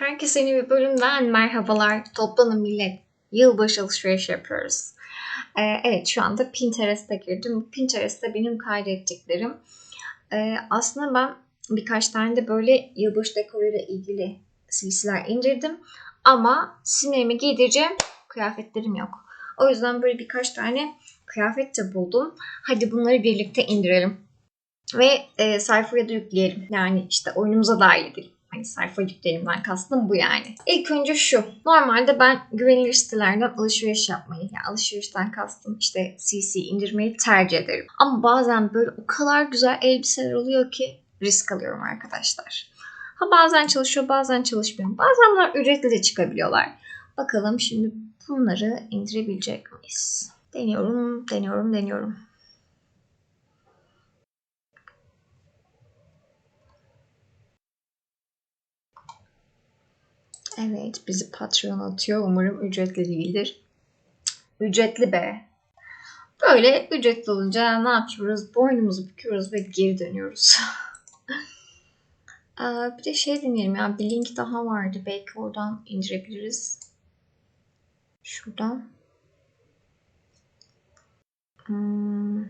Herkese yeni bir bölümden merhabalar. Toplanın millet. Yılbaşı alışveriş yapıyoruz. Ee, evet şu anda Pinterest'e girdim. Pinterest'te benim kaydettiklerim. Ee, aslında ben birkaç tane de böyle yılbaşı dekoruyla ilgili silsiler indirdim. Ama sinirimi giydireceğim kıyafetlerim yok. O yüzden böyle birkaç tane kıyafet de buldum. Hadi bunları birlikte indirelim. Ve e, sayfaya da yükleyelim. Yani işte oyunumuza dahil edelim. Hani sayfa yükleyelimden kastım bu yani. İlk önce şu. Normalde ben güvenilir sitelerden alışveriş yapmayı, yani alışverişten kastım işte CC indirmeyi tercih ederim. Ama bazen böyle o kadar güzel elbiseler oluyor ki risk alıyorum arkadaşlar. Ha bazen çalışıyor bazen çalışmıyor. Bazen bunlar ücretli de çıkabiliyorlar. Bakalım şimdi bunları indirebilecek miyiz? Deniyorum, deniyorum, deniyorum. Evet, bizi Patreon atıyor. Umarım ücretli değildir. Ücretli be. Böyle ücretli olunca ne yapıyoruz? Boynumuzu büküyoruz ve geri dönüyoruz. Bir de şey deneyelim ya. Bir link daha vardı. Belki oradan indirebiliriz. Şuradan. Hmm.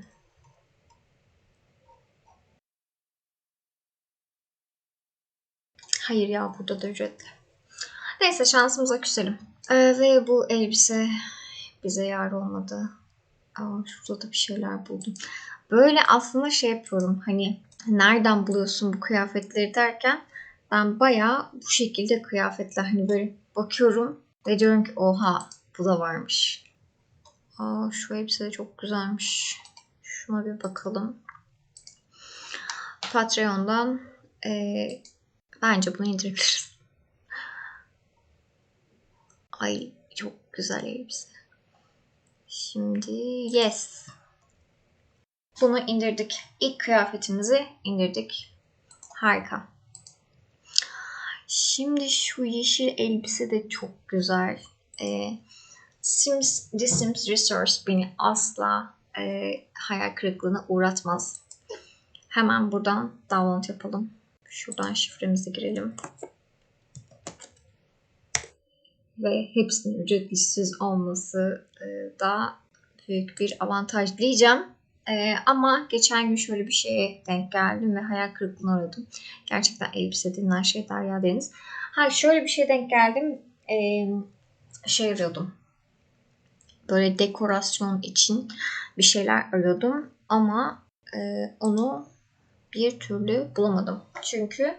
Hayır ya burada da ücretli. Neyse şansımıza küselim. Ee, ve bu elbise bize yar olmadı. Aa, şurada da bir şeyler buldum. Böyle aslında şey yapıyorum hani nereden buluyorsun bu kıyafetleri derken ben bayağı bu şekilde kıyafetler hani böyle bakıyorum ve diyorum ki oha bu da varmış. Aa, şu elbise de çok güzelmiş. Şuna bir bakalım. Patreon'dan e, bence bunu indirebiliriz. Ay çok güzel elbise. Şimdi yes. Bunu indirdik. İlk kıyafetimizi indirdik. Harika. Şimdi şu yeşil elbise de çok güzel. Ee, Sims, The Sims Resource beni asla e, hayal kırıklığına uğratmaz. Hemen buradan download yapalım. Şuradan şifremizi girelim. Ve hepsinin ücretsiz olması e, da büyük bir avantaj diyeceğim. E, ama geçen gün şöyle bir şeye denk geldim ve hayal kırıklığına uğradım. Gerçekten elbise denilen şey Derya Deniz. Ha şöyle bir şeye denk geldim. E, şey arıyordum. Böyle dekorasyon için bir şeyler arıyordum. Ama onu bir türlü bulamadım. Çünkü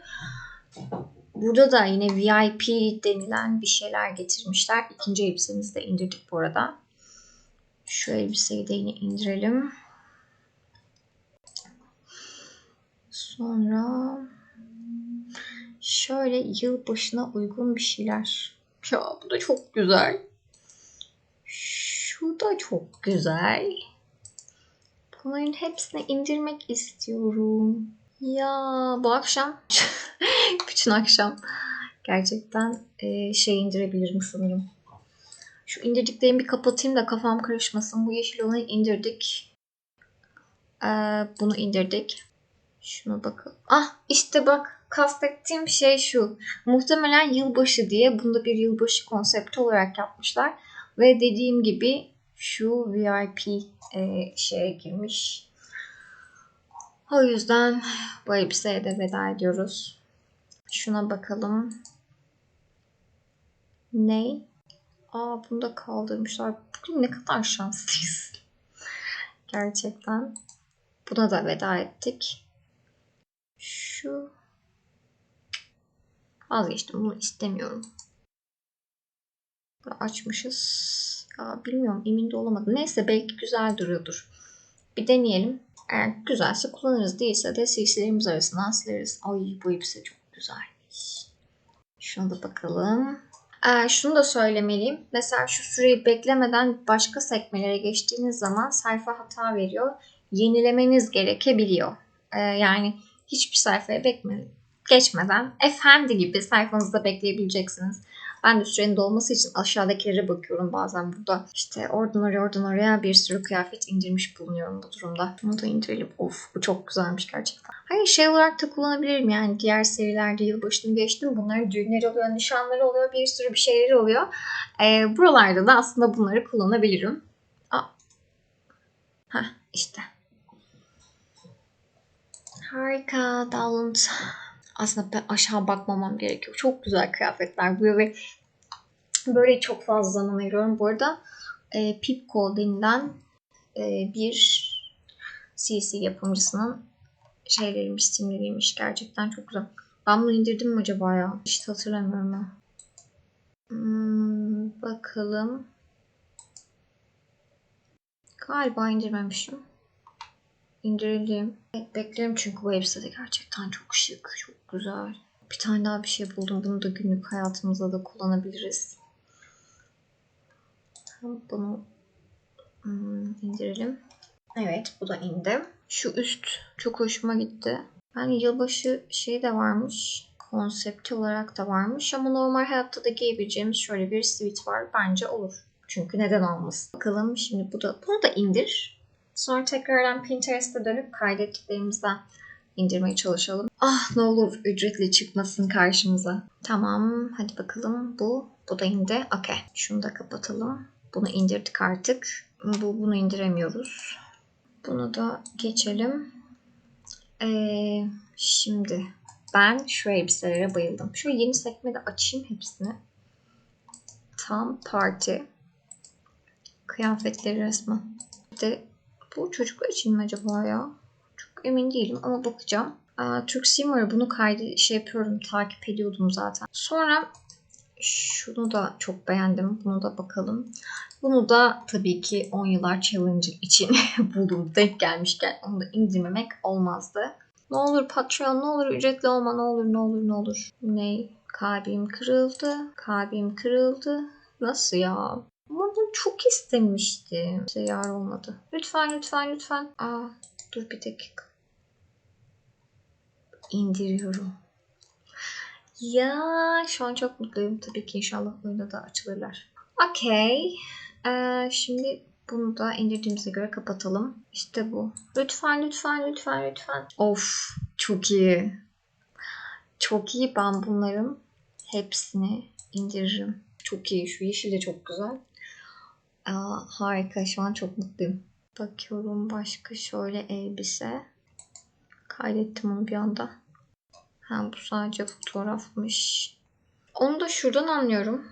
burada da yine VIP denilen bir şeyler getirmişler. İkinci elbisemizi de indirdik bu arada. Şu elbiseyi de yine indirelim. Sonra şöyle yılbaşına uygun bir şeyler. Ya bu da çok güzel. Şu da çok güzel. Bunların hepsini indirmek istiyorum. Ya bu akşam, bütün akşam gerçekten e, şey indirebilirim sanırım. Şu indirdiklerimi bir kapatayım da kafam karışmasın. Bu yeşil olanı indirdik. Ee, bunu indirdik. Şuna bakın. Ah işte bak kastettiğim şey şu. Muhtemelen yılbaşı diye bunda bir yılbaşı konsepti olarak yapmışlar. Ve dediğim gibi şu VIP e, şeye girmiş. O yüzden bu elbiseye de veda ediyoruz. Şuna bakalım. Ne? Aa bunu da kaldırmışlar. Bugün ne kadar şanslıyız. Gerçekten. Buna da veda ettik. Şu vazgeçtim. Bunu istemiyorum. Açmışız. Ya bilmiyorum emin de olamadım. Neyse belki güzel duruyordur. Bir deneyelim. Eğer güzelse kullanırız. Değilse de silsilerimiz arasından sileriz. Ay bu elbise çok güzelmiş. Şuna da bakalım. Ee, şunu da söylemeliyim. Mesela şu süreyi beklemeden başka sekmelere geçtiğiniz zaman sayfa hata veriyor. Yenilemeniz gerekebiliyor. Ee, yani hiçbir sayfaya bekme, geçmeden efendi gibi sayfanızda bekleyebileceksiniz. Ben de sürenin dolması için aşağıdakilere bakıyorum bazen burada. İşte oradan oraya oradan oraya bir sürü kıyafet indirmiş bulunuyorum bu durumda. Bunu da indirelim. Of bu çok güzelmiş gerçekten. Hayır şey olarak da kullanabilirim yani diğer serilerde yılbaşını geçtim. Bunların düğünleri oluyor, nişanları oluyor, bir sürü bir şeyleri oluyor. Ee, buralarda da aslında bunları kullanabilirim. Aa. Heh işte. Harika Dalland. Aslında ben aşağı bakmamam gerekiyor. Çok güzel kıyafetler bu ve böyle çok fazla zaman ayırıyorum. Bu arada e, Pipco denilen e, bir CC yapımcısının şeyleriymiş, simleriymiş. Gerçekten çok güzel. Ben bunu indirdim mi acaba ya? Hiç hatırlamıyorum ha. Hmm, bakalım. Galiba indirmemişim. İndirelim. Evet, beklerim çünkü bu elbise de gerçekten çok şık, çok güzel. Bir tane daha bir şey buldum. Bunu da günlük hayatımızda da kullanabiliriz. Bunu hmm, indirelim. Evet bu da indi. Şu üst çok hoşuma gitti. Yani yılbaşı şey de varmış. Konsepti olarak da varmış ama normal hayatta da giyebileceğimiz şöyle bir sweat var. Bence olur. Çünkü neden olmasın. Bakalım şimdi bu da bunu da indir. Sonra tekrardan Pinterest'e dönüp kaydettiklerimizden indirmeye çalışalım. Ah ne olur ücretli çıkmasın karşımıza. Tamam hadi bakalım bu. Bu da indi. Okey. Şunu da kapatalım. Bunu indirdik artık. Bu, bunu indiremiyoruz. Bunu da geçelim. Ee, şimdi ben şu elbiselere bayıldım. Şu yeni sekmede açayım hepsini. Tam parti. Kıyafetleri resmen. Bir de bu çocuklar için mi acaba ya? Çok emin değilim ama bakacağım. Türk Simmer'ı bunu kaydı şey yapıyorum takip ediyordum zaten. Sonra şunu da çok beğendim. Bunu da bakalım. Bunu da tabii ki 10 yıllar challenge için buldum. Denk gelmişken onu da indirmemek olmazdı. Ne olur Patreon ne olur ücretli olma ne olur ne olur ne olur. Ne? Kalbim kırıldı. Kalbim kırıldı. Nasıl ya? Ama bunu çok istemiştim. Seyyar olmadı. Lütfen lütfen lütfen. Aa, dur bir dakika. İndiriyorum. Ya şu an çok mutluyum. Tabii ki inşallah oyunda da açılırlar. Okey. Ee, şimdi bunu da indirdiğimize göre kapatalım. İşte bu. Lütfen lütfen lütfen lütfen. Of çok iyi. Çok iyi. Ben bunların hepsini indiririm. Çok iyi. Şu yeşil de çok güzel. Aa, harika. Şu an çok mutluyum. Bakıyorum başka şöyle elbise. Kaydettim onu bir anda. Ha, bu sadece fotoğrafmış. Onu da şuradan anlıyorum.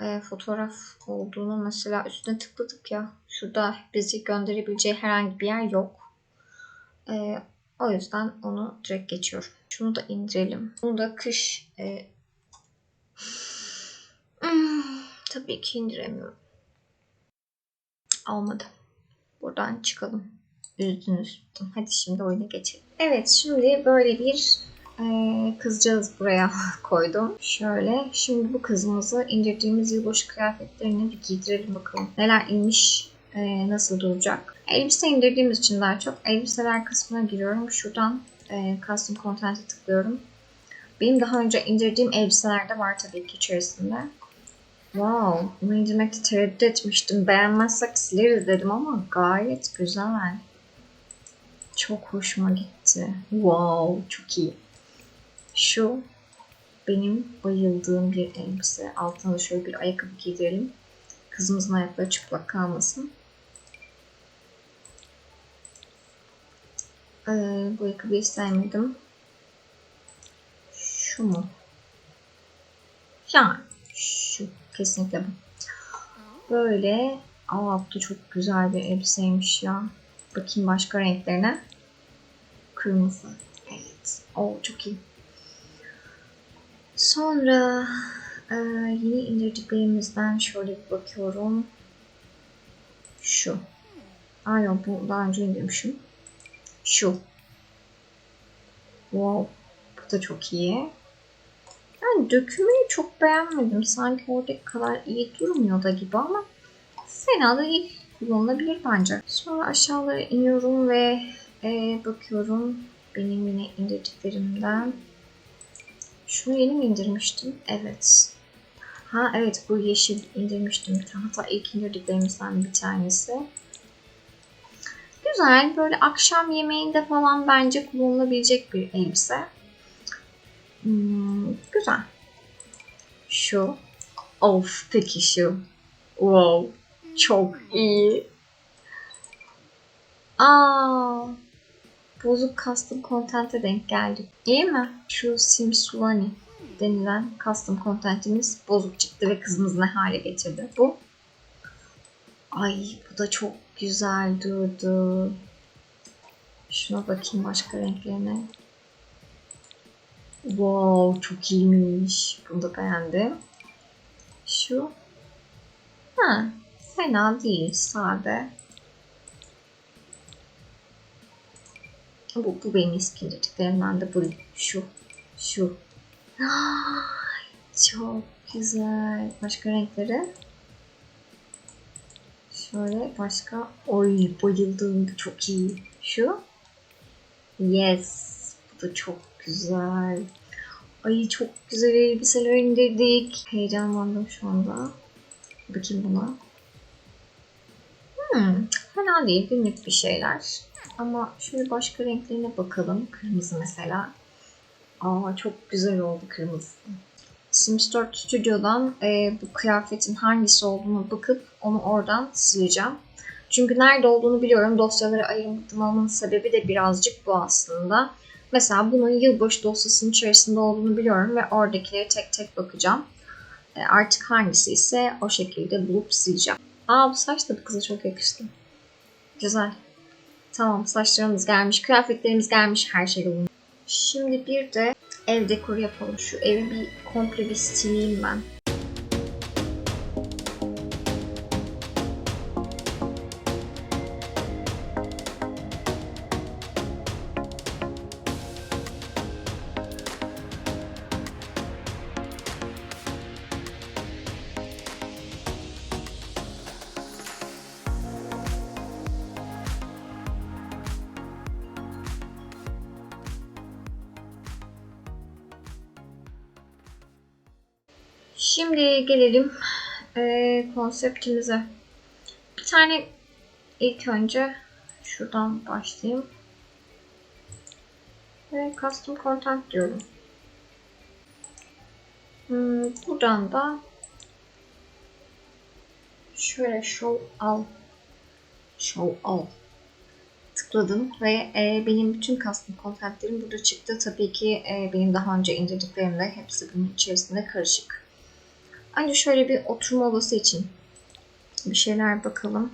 E, fotoğraf olduğunu mesela üstüne tıkladık ya. Şurada bizi gönderebileceği herhangi bir yer yok. E, o yüzden onu direkt geçiyorum. Şunu da indirelim. Bunu da kış e, hmm, tabii ki indiremiyorum. Olmadı. Buradan çıkalım. Üzdünüz. Hadi şimdi oyuna geçelim. Evet şimdi böyle bir ee, kızcağız buraya koydum. Şöyle. Şimdi bu kızımızı indirdiğimiz yılbaşı kıyafetlerini bir giydirelim bakalım. Neler inmiş, e, nasıl duracak. Elbise indirdiğimiz için daha çok elbiseler kısmına giriyorum. Şuradan e, custom content'e tıklıyorum. Benim daha önce indirdiğim elbiseler de var tabii ki içerisinde. Wow, indirmekte tereddüt etmiştim. Beğenmezsek sileriz dedim ama gayet güzel. Çok hoşuma gitti. Wow, çok iyi. Şu benim bayıldığım bir elbise. Altına da şöyle bir ayakkabı giydirelim. Kızımızın ayakları çıplak kalmasın. Ee, bu ayakkabıyı sevmedim. Şu mu? Yani şu. Kesinlikle bu. Böyle. Da çok güzel bir elbiseymiş ya. Bakayım başka renklerine. Kırmızı. Evet. Oo çok iyi. Sonra e, yeni indirdiklerimizden şöyle bir bakıyorum. Şu. Aa yok bu daha önce indirmişim. Şu. Wow. Bu da çok iyi. Yani dökümünü çok beğenmedim. Sanki oradaki kadar iyi durmuyor da gibi ama fena da değil. Kullanılabilir bence. Sonra aşağılara iniyorum ve e, bakıyorum benim yine indirdiklerimden. Şunu yeni mi indirmiştim? Evet. Ha evet bu yeşil indirmiştim. Hatta ilk indirdiklerimizden bir tanesi. Güzel böyle akşam yemeğinde falan bence kullanılabilecek bir elbise. Hmm, güzel. Şu. Of peki şu. Wow. Çok iyi. Aa, bozuk custom content'e denk geldik. İyi mi? Şu Simsulani denilen custom content'imiz bozuk çıktı ve kızımız ne hale getirdi. Bu. Ay bu da çok güzel durdu. Şuna bakayım başka renklerine. Wow çok iyiymiş. Bunu da beğendim. Şu. Ha, fena değil. Sade. Bu, bu benim iskindiklerimden de bu. Şu. Şu. Ay, çok güzel. Başka renkleri? Şöyle başka. Oy bayıldım. Çok iyi. Şu. Yes. Bu da çok güzel. Ay çok güzel elbiseler indirdik. Heyecanlandım şu anda. Bakayım buna. Hmm, fena değil. Günlük bir şeyler. Ama şöyle başka renklerine bakalım. Kırmızı mesela. Aa çok güzel oldu kırmızı. Sims 4 Studio'dan e, bu kıyafetin hangisi olduğunu bakıp onu oradan sileceğim. Çünkü nerede olduğunu biliyorum. Dosyaları ayırmadım olmanın sebebi de birazcık bu aslında. Mesela bunun yılbaşı dosyasının içerisinde olduğunu biliyorum ve oradakileri tek tek bakacağım. E, artık hangisi ise o şekilde bulup sileceğim. Aa bu saç da bu kıza çok yakıştı. Güzel. Tamam saçlarımız gelmiş, kıyafetlerimiz gelmiş, her şey yolunda. Şimdi bir de ev dekoru yapalım. Şu evi bir komple bir stileyim ben. Gelelim eee, konseptimize. Bir tane ilk önce şuradan başlayayım. Ve custom content diyorum. Hmm, buradan da şöyle show al show al tıkladım ve e, benim bütün custom contentlerim burada çıktı. Tabii ki e, benim daha önce indirdiklerim de hepsi bunun içerisinde karışık. Önce şöyle bir oturma odası için bir şeyler bakalım.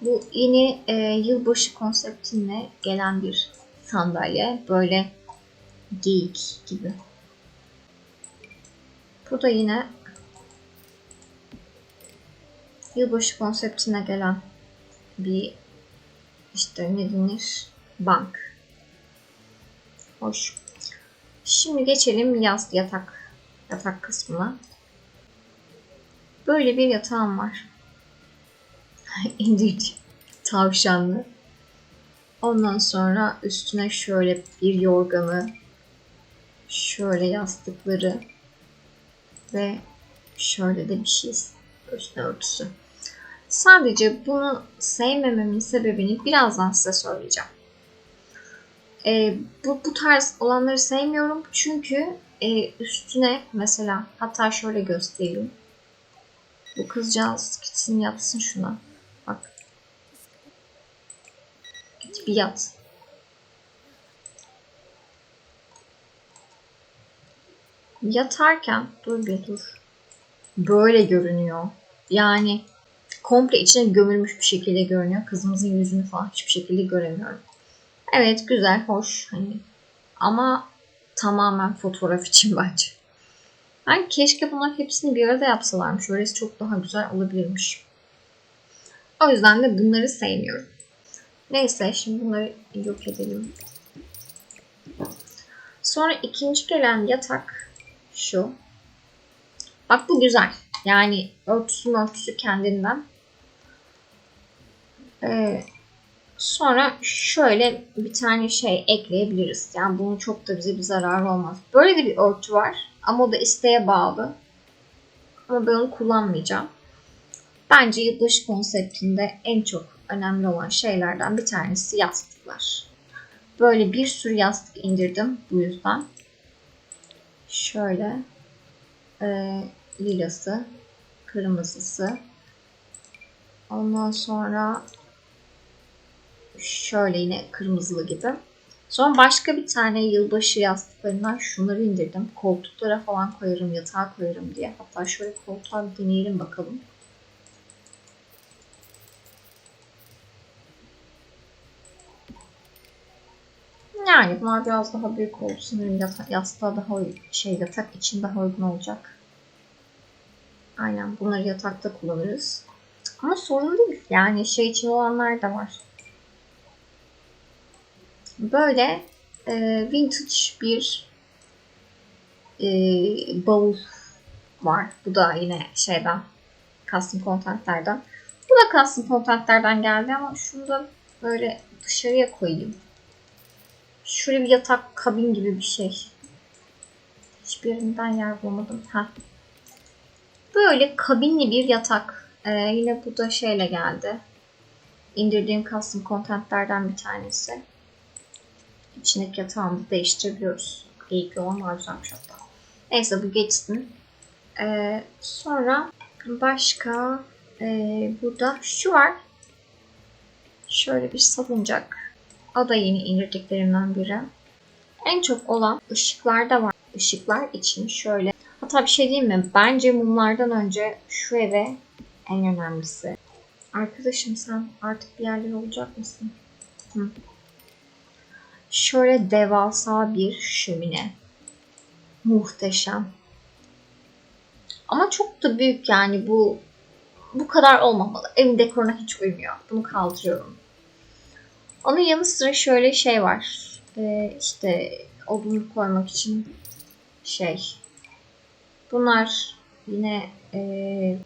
Bu yeni e, yılbaşı konseptinle gelen bir sandalye. Böyle geyik gibi. Bu da yine yılbaşı konseptine gelen bir işte ne denir? Bank. Hoş. Şimdi geçelim yaz yatak yatak kısmına. Böyle bir yatağım var. İndirdim. Tavşanlı. Ondan sonra üstüne şöyle bir yorganı, şöyle yastıkları ve şöyle de bir şey üstüne örtüsü. Sadece bunu sevmememin sebebini birazdan size söyleyeceğim. Ee, bu, bu tarz olanları sevmiyorum çünkü e, üstüne mesela hatta şöyle göstereyim. Bu kızcağız gitsin yatsın şuna. Bak. Git bir yat. Yatarken dur bir dur. Böyle görünüyor. Yani komple içine gömülmüş bir şekilde görünüyor. Kızımızın yüzünü falan hiçbir şekilde göremiyorum. Evet güzel, hoş. Hani ama tamamen fotoğraf için bence. Yani keşke bunlar hepsini bir arada yapsalarmış. Öylesi çok daha güzel olabilirmiş. O yüzden de bunları sevmiyorum. Neyse şimdi bunları yok edelim. Sonra ikinci gelen yatak Şu. Bak bu güzel. Yani örtüsünün örtüsü kendinden. Ee, sonra şöyle bir tane şey ekleyebiliriz. Yani bunun çok da bize bir zararı olmaz. Böyle de bir örtü var. Ama o da isteğe bağlı. Ama ben onu kullanmayacağım. Bence yılbaşı konseptinde en çok önemli olan şeylerden bir tanesi yastıklar. Böyle bir sürü yastık indirdim bu yüzden. Şöyle e, lilası, kırmızısı. Ondan sonra şöyle yine kırmızılı gibi. Sonra başka bir tane yılbaşı yastıklarından şunları indirdim. Koltuklara falan koyarım, yatağa koyarım diye. Hatta şöyle koltuğa deneyelim bakalım. Yani bunlar biraz daha büyük oldu. Sanırım yata- yastığa daha şey yatak için daha uygun olacak. Aynen bunları yatakta kullanırız. Ama sorun değil. Yani şey için olanlar da var. Böyle e, vintage bir e, bavul var. Bu da yine şeyden custom contentlerden. Bu da custom contentlerden geldi ama şunu da böyle dışarıya koyayım. Şöyle bir yatak kabin gibi bir şey. Hiçbir yerinden yer bulamadım. Heh. Böyle kabinli bir yatak. Ee, yine bu da şeyle geldi. İndirdiğim custom contentlerden bir tanesi. İçindeki yatağımızı değiştirebiliyoruz. Geyikli olan daha güzelmiş hatta. Neyse bu geçsin. Ee, sonra başka e, burada şu var. Şöyle bir salıncak. O da yeni indirdiklerimden biri. En çok olan ışıklarda var. Işıklar için şöyle. Hatta bir şey diyeyim mi? Bence mumlardan önce şu eve en önemlisi. Arkadaşım sen artık bir yerler olacak mısın? Hı. Şöyle devasa bir şömine. Muhteşem. Ama çok da büyük yani bu bu kadar olmamalı. Evin dekoruna hiç uymuyor. Bunu kaldırıyorum. Onun yanı sıra şöyle şey var. Ee, işte odun koymak için şey. Bunlar yine e,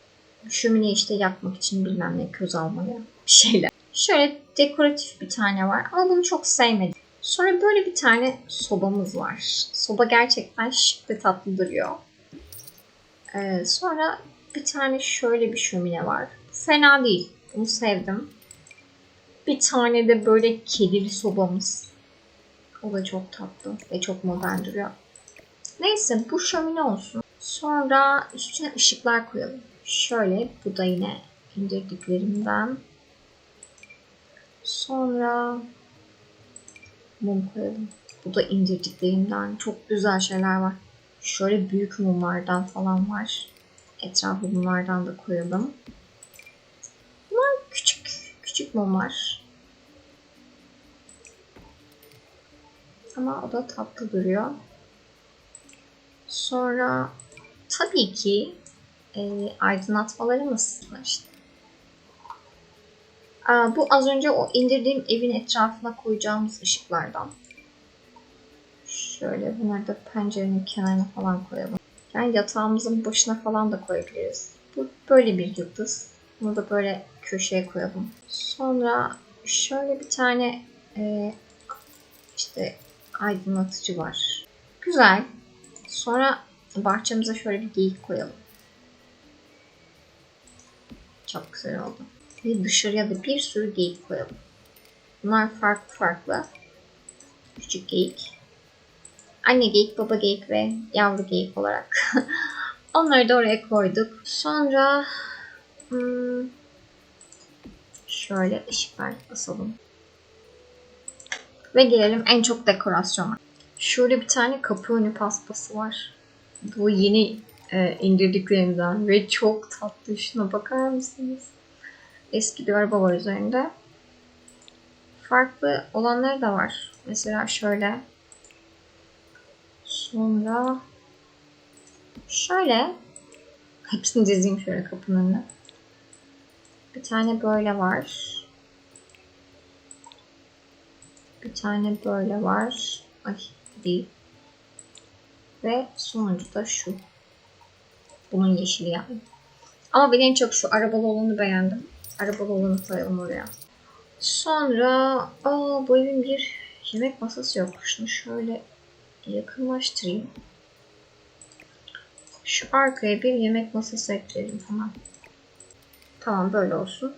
şömine işte yakmak için bilmem ne köz almaya şeyler. Şöyle dekoratif bir tane var ama bunu çok sevmedim. Sonra böyle bir tane sobamız var. Soba gerçekten şık ve tatlı duruyor. Ee, sonra bir tane şöyle bir şömine var. Fena değil. Bunu sevdim. Bir tane de böyle kedili sobamız. O da çok tatlı ve çok modern duruyor. Neyse bu şömine olsun. Sonra üstüne ışıklar koyalım. Şöyle bu da yine indirdiklerimden. Sonra mum koyalım. Bu da indirdiklerimden. Çok güzel şeyler var. Şöyle büyük mumlardan falan var. Etrafı bunlardan da koyalım. Küçük mumlar. Ama o da tatlı duruyor. Sonra tabii ki e, aydınlatmalarımız var işte. Aa, bu az önce o indirdiğim evin etrafına koyacağımız ışıklardan. Şöyle bunları da pencerenin kenarına falan koyalım. Yani yatağımızın başına falan da koyabiliriz. Bu böyle bir yıldız. Bunu da böyle köşeye koyalım. Sonra şöyle bir tane e, işte aydınlatıcı var. Güzel. Sonra bahçemize şöyle bir geyik koyalım. Çok güzel oldu. Ve dışarıya da bir sürü geyik koyalım. Bunlar farklı farklı. Küçük geyik. Anne geyik, baba geyik ve yavru geyik olarak. Onları da oraya koyduk. Sonra hmm, şöyle ışıklar asalım. Ve gelelim en çok dekorasyona. Şöyle bir tane kapı önü paspası var. Bu yeni e, indirdiklerimden ve çok tatlı. Şuna bakar mısınız? Eski bir araba var üzerinde. Farklı olanları da var. Mesela şöyle. Sonra şöyle. Hepsini dizeyim şöyle kapının önüne. Bir tane böyle var. Bir tane böyle var. Ay değil. Ve sonuncu da şu. Bunun yeşili yani. Ama ben en çok şu arabalı olanı beğendim. Arabalı olanı koyalım oraya. Sonra aa, bu evin bir yemek masası yok. Şunu şöyle yakınlaştırayım. Şu arkaya bir yemek masası ekleyelim hemen. Tamam böyle olsun.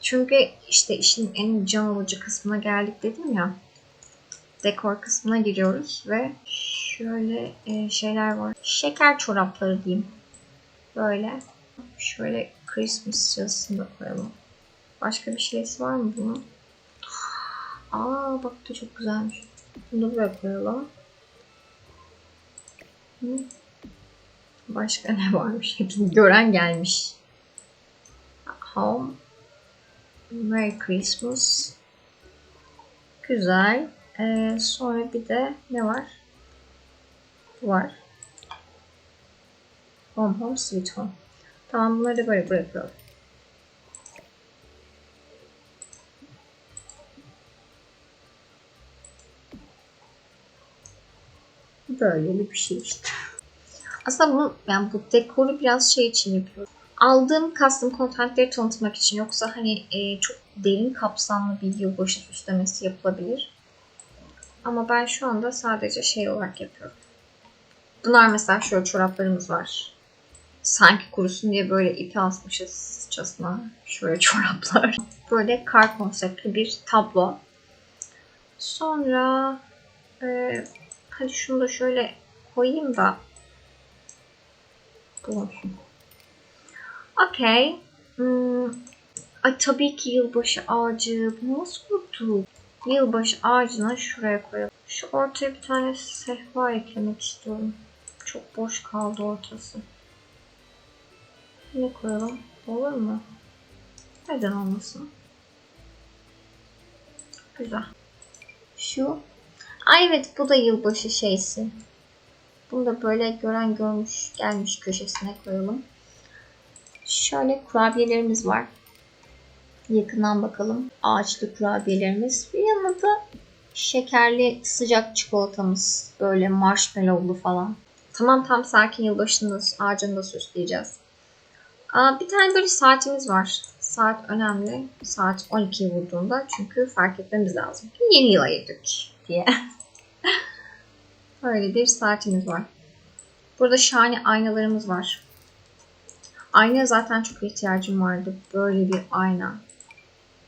Çünkü işte işin en can alıcı kısmına geldik dedim ya. Dekor kısmına giriyoruz ve şöyle e, şeyler var. Şeker çorapları diyeyim. Böyle. Şöyle Christmas yazısını koyalım. Başka bir şeysi var mı bunun? Aa bak da çok güzelmiş. Bunu buraya koyalım. Başka ne varmış? Gören gelmiş. Home. Merry Christmas. Güzel. Ee, sonra bir de ne var? Var. Home Home Sweet Home. Tamam bunları da böyle bırakalım. Böyle bir şey işte. Aslında bunu yani bu dekoru biraz şey için yapıyorum. Aldığım custom contentleri tanıtmak için yoksa hani e, çok derin kapsamlı bir yılbaşı süslemesi yapılabilir. Ama ben şu anda sadece şey olarak yapıyorum. Bunlar mesela şöyle çoraplarımız var. Sanki kurusun diye böyle ipi asmışızcasına şöyle çoraplar. Böyle kar konseptli bir tablo. Sonra e, hadi şunu da şöyle koyayım da bu olsun. Okey. Hmm. Ay tabii ki yılbaşı ağacı. Bu nasıl kurtuldu? Yılbaşı ağacını şuraya koyalım. Şu ortaya bir tane sehpa eklemek istiyorum. Çok boş kaldı ortası. Ne koyalım? Olur mu? Neden olmasın? Güzel. Şu. Ay evet bu da yılbaşı şeysi. Bunu da böyle gören görmüş gelmiş köşesine koyalım. Şöyle kurabiyelerimiz var. Yakından bakalım. Ağaçlı kurabiyelerimiz. Bir yanında da şekerli sıcak çikolatamız. Böyle marshmallowlu falan. Tamam tam sakin yılbaşında ağacını da süsleyeceğiz. Aa, bir tane böyle saatimiz var. Saat önemli. Saat 12 vurduğunda çünkü fark etmemiz lazım. Yeni yıla girdik diye. Böyle bir saatimiz var. Burada şahane aynalarımız var. Ayna zaten çok ihtiyacım vardı. Böyle bir ayna.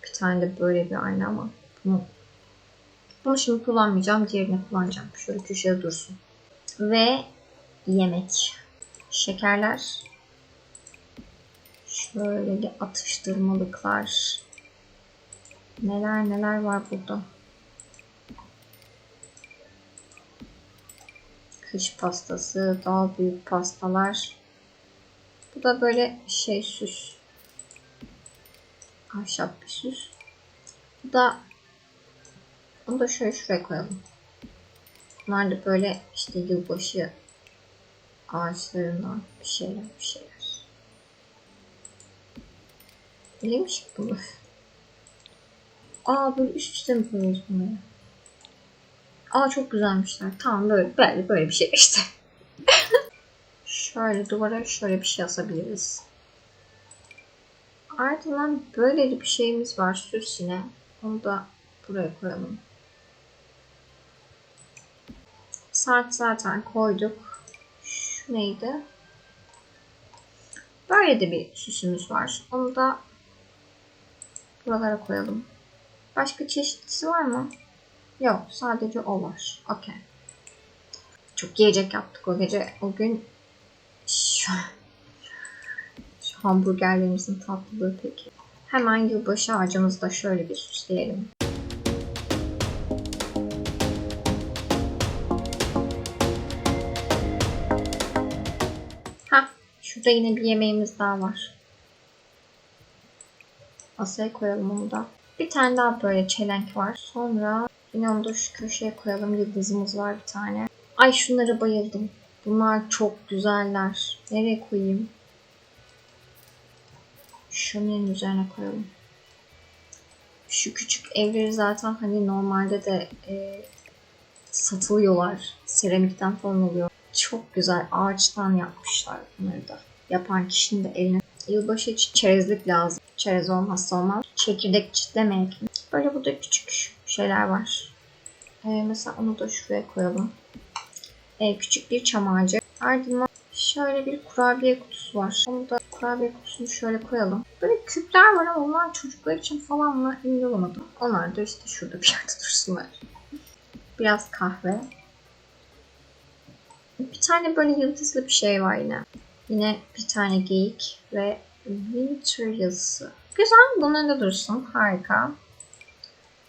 Bir tane de böyle bir ayna ama bunu, bunu şimdi kullanmayacağım. Diğerini kullanacağım. Şöyle köşede dursun. Ve yemek. Şekerler. Şöyle atıştırmalıklar. Neler neler var burada. Kış pastası, daha büyük pastalar. Bu da böyle şey süs. Ahşap bir süs. Bu da bunu da şöyle şuraya koyalım. Bunlar da böyle işte yılbaşı ağaçlarından bir şeyler bir şeyler. Neymiş bu? Aa böyle üst üste mi koyuyoruz bunları? Aa çok güzelmişler. Tamam böyle böyle böyle bir şey işte. şöyle duvara şöyle bir şey asabiliriz. Ardından böyle bir şeyimiz var süs yine. Onu da buraya koyalım. Saat zaten koyduk. Şu neydi? Böyle de bir süsümüz var. Onu da buralara koyalım. Başka çeşitlisi var mı? Yok. Sadece o var. Okey. Çok yiyecek yaptık o gece. O gün şu, şu hamburgerlerimizin tatlılığı peki. Hemen yılbaşı ağacımızı da şöyle bir süsleyelim. Ha, şurada yine bir yemeğimiz daha var. Masaya koyalım onu da. Bir tane daha böyle çelenk var. Sonra yine onu da şu köşeye koyalım. Yıldızımız var bir tane. Ay şunlara bayıldım. Bunlar çok güzeller. Nereye koyayım? Şunun üzerine koyalım. Şu küçük evleri zaten hani normalde de e, satılıyorlar. Seramikten falan oluyor. Çok güzel ağaçtan yapmışlar bunları da. Yapan kişinin de eline. Yılbaşı için çerezlik lazım. Çerez olmazsa olmaz. Çekirdek çitlemek. Böyle burada küçük şeyler var. Ee, mesela onu da şuraya koyalım. Ee, küçük bir çam ağacı. Ardından şöyle bir kurabiye kutusu var. Onu da kurabiye kutusunu şöyle koyalım. Böyle küpler var ama onlar çocuklar için falan mı emin olamadım. Onlar da işte şurada bir yerde dursunlar. Biraz kahve. Bir tane böyle yıldızlı bir şey var yine. Yine bir tane geyik ve winter yazısı. Güzel. Bunlar da dursun. Harika.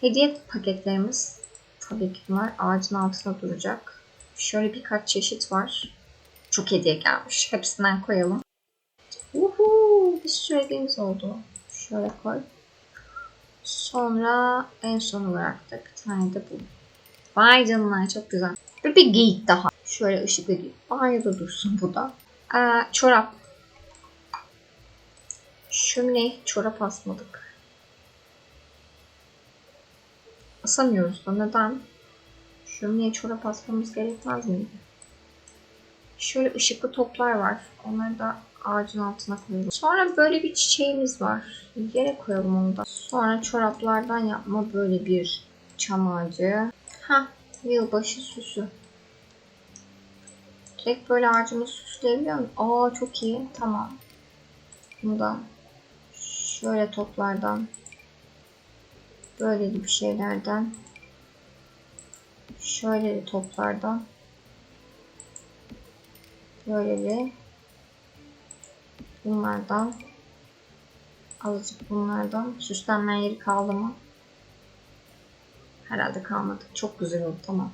Hediye paketlerimiz tabii ki bunlar ağacın altında duracak. Şöyle birkaç çeşit var. Çok hediye gelmiş. Hepsinden koyalım. Uhu, bir sürü hediyemiz oldu. Şöyle koy. Sonra en son olarak da bir tane de bu. Vay canına çok güzel. Bir, bir geyik daha. Şöyle ışıklı geyik. Banyoda dursun bu da. Aa, çorap. Şömine çorap asmadık. Asamıyoruz da neden? Şömineye çorap asmamız gerekmez miydi? Şöyle ışıklı toplar var. Onları da ağacın altına koyalım. Sonra böyle bir çiçeğimiz var. Yere koyalım onu da. Sonra çoraplardan yapma böyle bir çam ağacı. Ha, yılbaşı süsü. Direkt böyle ağacımı süsleyebiliyor muyum? Aa çok iyi. Tamam. Bunu da şöyle toplardan böyle bir şeylerden şöyle bir toplardan böyle bir bunlardan azıcık bunlardan süslenme yeri kaldı mı? Herhalde kalmadı. Çok güzel oldu. Tamam.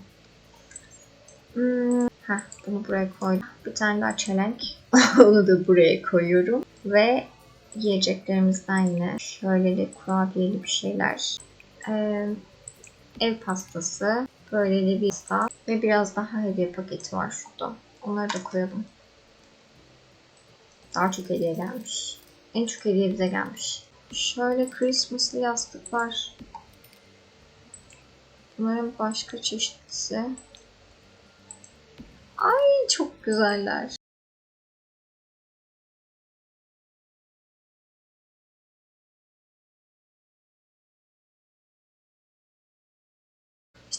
Hmm, heh, bunu buraya koydum. Bir tane daha çelenk. Onu da buraya koyuyorum. Ve yiyeceklerimizden yine şöyle de kurabiyeli bir şeyler. Ee, ev pastası. Böyle de bir pasta. Ve biraz daha hediye paketi var şurada. Onları da koyalım. Daha çok hediye gelmiş. En çok hediye bize gelmiş. Şöyle Christmas'lı yastıklar. Bunların başka çeşitlisi. Ay çok güzeller.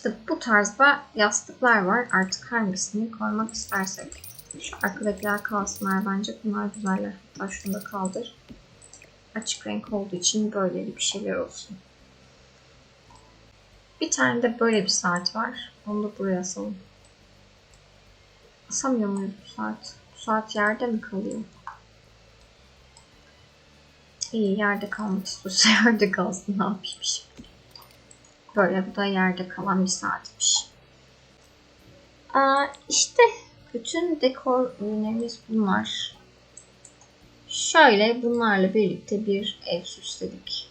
İşte bu tarzda yastıklar var. Artık hangisini koymak istersek. Şu arkadakiler kalsınlar bence. Bunlar güzeller. Hatta şunu da kaldır. Açık renk olduğu için böyle bir şeyler olsun. Bir tane de böyle bir saat var. Onu da buraya asalım. Asamıyor muyuz bu saat? Bu saat yerde mi kalıyor? İyi yerde kalmak istiyorsa yerde kalsın. Ne yapayım şimdi? Böyle bu da yerde kalan bir saatmiş. Aa, işte bütün dekor ürünlerimiz bunlar. Şöyle bunlarla birlikte bir ev süsledik.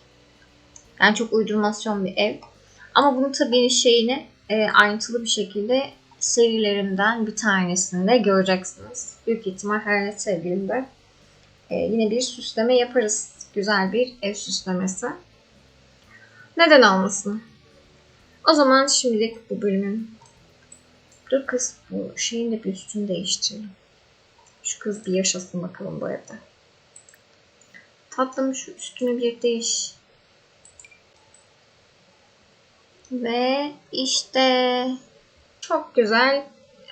Yani çok uydurmasyon bir ev. Ama bunu tabii şeyini e, ayrıntılı bir şekilde serilerimden bir tanesinde göreceksiniz. Büyük ihtimal her sevgilimde e, yine bir süsleme yaparız. Güzel bir ev süslemesi. Neden olmasın? O zaman şimdilik bu bölümün Dur kız bu şeyin de bir üstünü değiştirelim. Şu kız bir yaşasın bakalım bu evde. Tatlım şu üstünü bir değiş. Ve işte çok güzel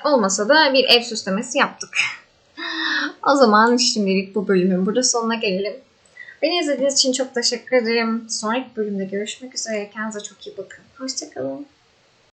olmasa da bir ev süslemesi yaptık. o zaman şimdilik bu bölümün burada sonuna gelelim. Beni izlediğiniz için çok teşekkür ederim. Sonraki bölümde görüşmek üzere. Kendinize çok iyi bakın. Hoşçakalın.